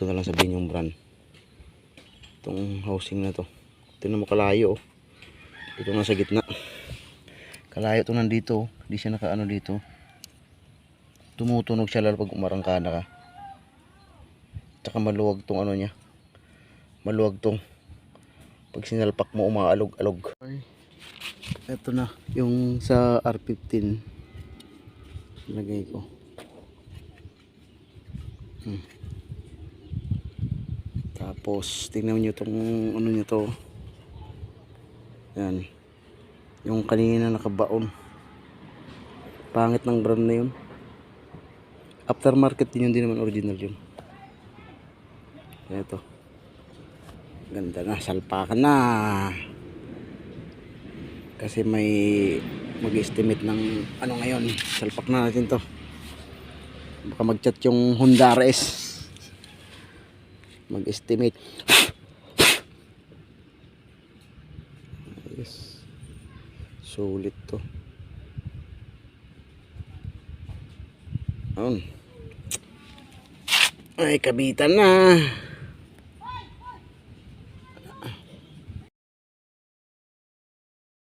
Ito na lang sabihin yung brand. Itong housing na to. Tingnan mo kalayo oh. Dito na sa gitna. Kalayo to nandito. oh. Hindi siya nakaano dito. Tumutunog siya lalo pag umarangkada ka. Tsaka maluwag tong ano niya. Maluwag tong pag sinalpak mo umaalog-alog. Ito na yung sa R15 lagay ko. Hmm. Tapos tingnan niyo tong ano niyo to. Yan. Yung kanina nakabaon. Pangit ng brand na yun. Aftermarket din yun, di naman original yun. Ito. Ganda na, salpakan na. Kasi may mag-estimate ng ano ngayon. Salpak na natin to. Baka mag-chat yung Honda RS. Mag-estimate. Yes. Sulit to. Ayun. Ay, kabitan na.